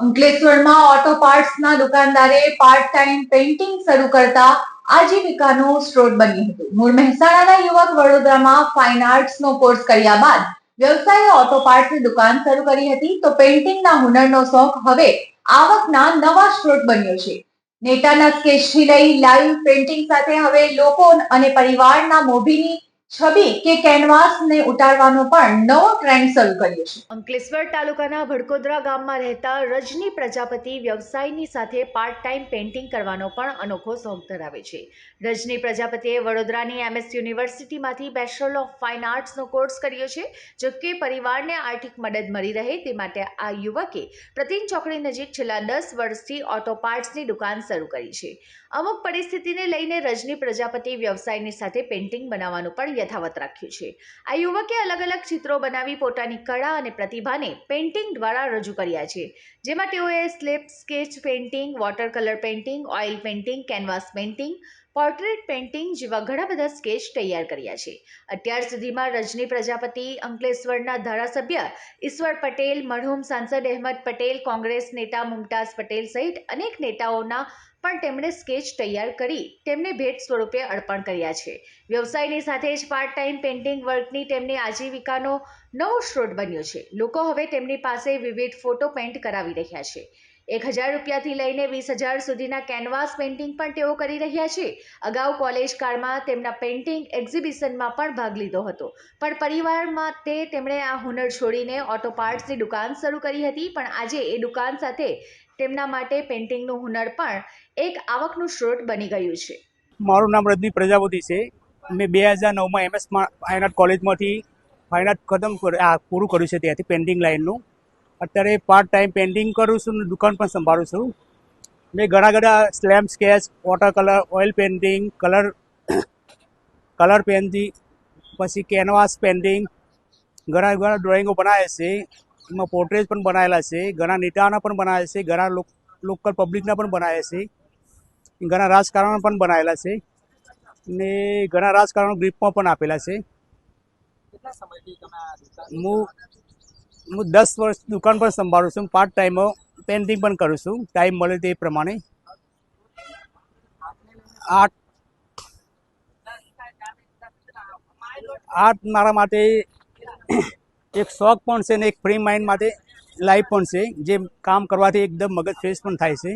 અંકલેશ્વરમાં ઓટો પાર્ટ્સના દુકાનદારે પાર્ટ ટાઈમ પેઇન્ટિંગ શરૂ કરતા આજીવિકાનો સ્ત્રોત બન્યું હતું. મૂળ મહેસાણાના યુવક વડોદરામાં ફાઇન આર્ટ્સનો કોર્સ કર્યા બાદ વ્યવસાયે ઓટો પાર્ટ્સની દુકાન શરૂ કરી હતી. તો પેઇન્ટિંગના હુનરનો શોખ હવે આવકના નવા સ્ત્રોત બન્યો છે. નેતાના સ્કેચથી લઈ લાઈવ પેઇન્ટિંગ સાથે હવે લોકો અને પરિવારના મોભીની છબી કે કેનવાસને ઉતારવાનો પણ નવો ટ્રેન્ડ શરૂ કર્યો છે. અંકલેશ્વર તાલુકાના ભડકોદરા ગામમાં રહેતા રજની પ્રજાપતિ વ્યવસાયની સાથે પાર્ટ ટાઈમ પેઇન્ટિંગ કરવાનો પણ અનોખો શોખ ધરાવે છે. રજની પ્રજાપતિએ વડોદરાની એમએસ યુનિવર્સિટીમાંથી બેચલર ઓફ ફાઇન આર્ટ્સનો કોર્સ કર્યો છે જો કે પરિવારને આર્થિક મદદ મળી રહે તે માટે આ યુવકે પ્રતિન ચોકડી નજીક છેલ્લા દસ વર્ષથી ઓટો પાર્ટ્સની દુકાન શરૂ કરી છે. અમુક પરિસ્થિતિને લઈને રજની પ્રજાપતિ વ્યવસાયની સાથે પેઇન્ટિંગ બનાવવાનું પણ યથાવત રાખ્યું છે. આ યુવકે અલગ અલગ ચિત્રો બનાવી પોતાની કળા અને પ્રતિભાને પેઇન્ટિંગ દ્વારા રજૂ કર્યા છે. જેમાં તેઓએ slap sketch painting water colour painting, oil painting, canvas painting portrait painting જેવા ઘણા બધા સ્કેચ તૈયાર કર્યા છે. અત્યાર સુધીમાં રજની પ્રજાપતિ, અંકલેશ્વરના ધારાસભ્ય, ઈશ્વર પટેલ, મરહુમ સાંસદ અહેમદ પટેલ, કોંગ્રેસ નેતા મુમતાઝ પટેલ સહિત અનેક નેતાઓના પણ તેમણે સ્કેચ તૈયાર કરી તેમને ભેટ સ્વરૂપે અર્પણ કર્યા છે. વ્યવસાયની સાથે જ પાર્ટ ટાઈમ પેઇન્ટિંગ વર્કની તેમની આજીવિકાનો નવો સ્ત્રોત બન્યો છે. લોકો હવે તેમની પાસે વિવિધ ફોટો પેઇન્ટ કરાવી રહ્યા છે. એક હજાર રૂપિયાથી લઈને વીસ હજાર સુધીના કેનવાસ પેઇન્ટિંગ પણ તેઓ કરી રહ્યા છે. અગાઉ કોલેજ કાળમાં તેમના પેઇન્ટિંગ એક્ઝિબિશનમાં પણ ભાગ લીધો હતો. પણ પરિવારમાં તે તેમણે આ હુનર છોડીને ઓટો પાર્ટ્સની દુકાન શરૂ કરી હતી. પણ આજે એ દુકાન સાથે તેમના માટે પેઇન્ટિંગનું હુનર પણ એક આવકનું સ્ત્રોત બની ગયું છે. મારું નામ રજની પ્રજાપતિ છે. મેં બે હજાર નવમાં એમએસ ફાઇન આર્ટ કોલેજમાંથી ફાઇન આર્ટ ખતમ આ પૂરું કર્યું છે ત્યાંથી પેઇન્ટિંગ લાઇનનું. અત્યારે પાર્ટ ટાઈમ પેઇન્ટિંગ કરું છું અને દુકાન પણ સંભાળું છું. મેં ઘણા બધા slam sketch water colour oil painting colour colour painting પછી કેનવાસ પેઇન્ટિંગ ઘણા ઘણા ડ્રોઈંગો બનાવ્યા છે. એમાં પોર્ટ્રેટ પણ બનાવેલા છે ઘણા નેતાઓના પણ બનાવ્યા છે ઘણા લોકલ પબ્લિકના પણ બનાવ્યા છે. ઘણા રાજકારણ પણ બનાવેલા છે ને ઘણા રાજકારણ ગ્રીપમાં પણ આપેલા છે. હું હું દસ વર્ષ દુકાન પણ સંભાળું છું પાર્ટ ટાઈમમાં પેન્ટિંગ પણ કરું છું. ટાઈમ મળે તે પ્રમાણે. આર્ટ આર્ટ મારા માટે એક શોખ પણ છે ને એક ફ્રી માઇન્ડ માટે લાઈફ પણ છે, જે કામ કરવાથી એકદમ મગજ ફ્રેશ પણ થાય છે.